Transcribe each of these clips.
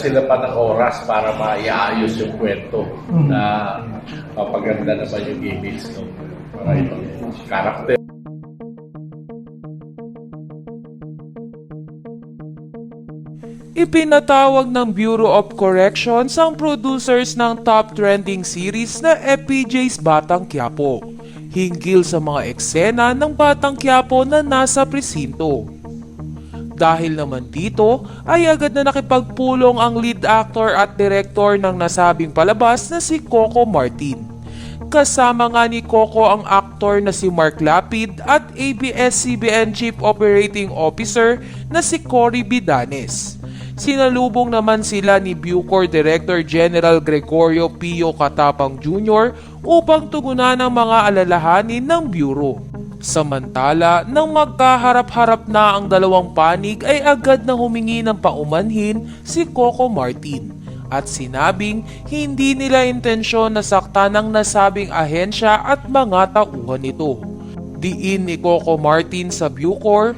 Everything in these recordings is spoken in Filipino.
sila pa ng oras para maiayos yung kwento na papaganda naman yung image ng mga ibang karakter. Ipinatawag ng Bureau of Corrections ang producers ng top trending series na FPJ's Batang Quiapo hinggil sa mga eksena ng Batang Quiapo na nasa presinto. Dahil naman dito ay agad na nakipagpulong ang lead actor at director ng nasabing palabas na si Coco Martin. Kasama nga ni Coco ang aktor na si Mark Lapid at ABS-CBN Chief Operating Officer na si Cory Bidanes. Sinalubong naman sila ni Bucor Director General Gregorio Pio Katapang Jr. upang tugunan ang mga alalahanin ng Bureau. Samantala, nang magkaharap-harap na ang dalawang panig ay agad na humingi ng paumanhin si Coco Martin at sinabing hindi nila intensyon na saktan ng nasabing ahensya at mga tauhan nito. Diin ni Coco Martin sa Bucor,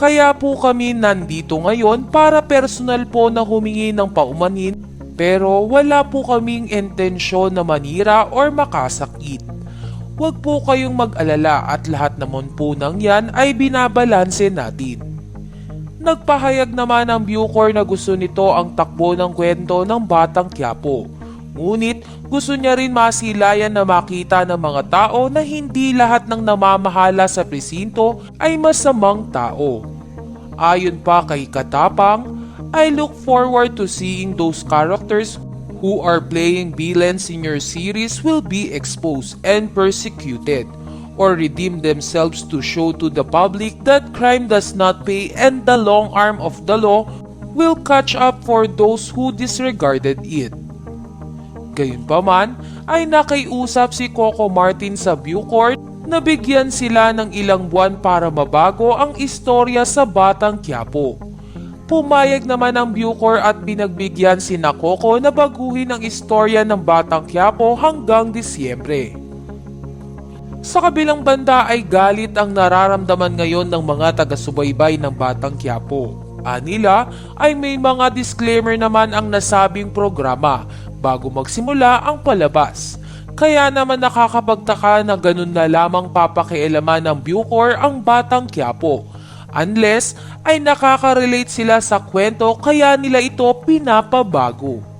kaya po kami nandito ngayon para personal po na humingi ng paumanhin pero wala po kaming intensyon na manira or makasakit. Huwag po kayong mag-alala at lahat naman po ng yan ay binabalanse natin. Nagpahayag naman ang Bucor na gusto nito ang takbo ng kwento ng Batang Quiapo. Ngunit gusto niya rin masilayan na makita ng mga tao na hindi lahat ng namamahala sa presinto ay masamang tao. Ayon pa kay Katapang, I look forward to seeing those characters who are playing villains in your series will be exposed and persecuted or redeem themselves to show to the public that crime does not pay and the long arm of the law will catch up for those who disregarded it. Gayunpaman ay nakiusap si Coco Martin sa Bucor na bigyan sila ng ilang buwan para mabago ang istorya sa Batang Quiapo. Pumayag naman ang Bucor at binagbigyan si Coco na baguhin ang istorya ng Batang Quiapo hanggang Disyembre. Sa kabilang banda ay galit ang nararamdaman ngayon ng mga taga-subaybay ng Batang Quiapo. Anila ay may mga disclaimer naman ang nasabing programa bago magsimula ang palabas. Kaya naman nakakapagtaka na ganun na lamang papakialaman ng Bucor ang Batang Quiapo. Unless ay nakaka-relate sila sa kwento kaya nila ito pinapabago.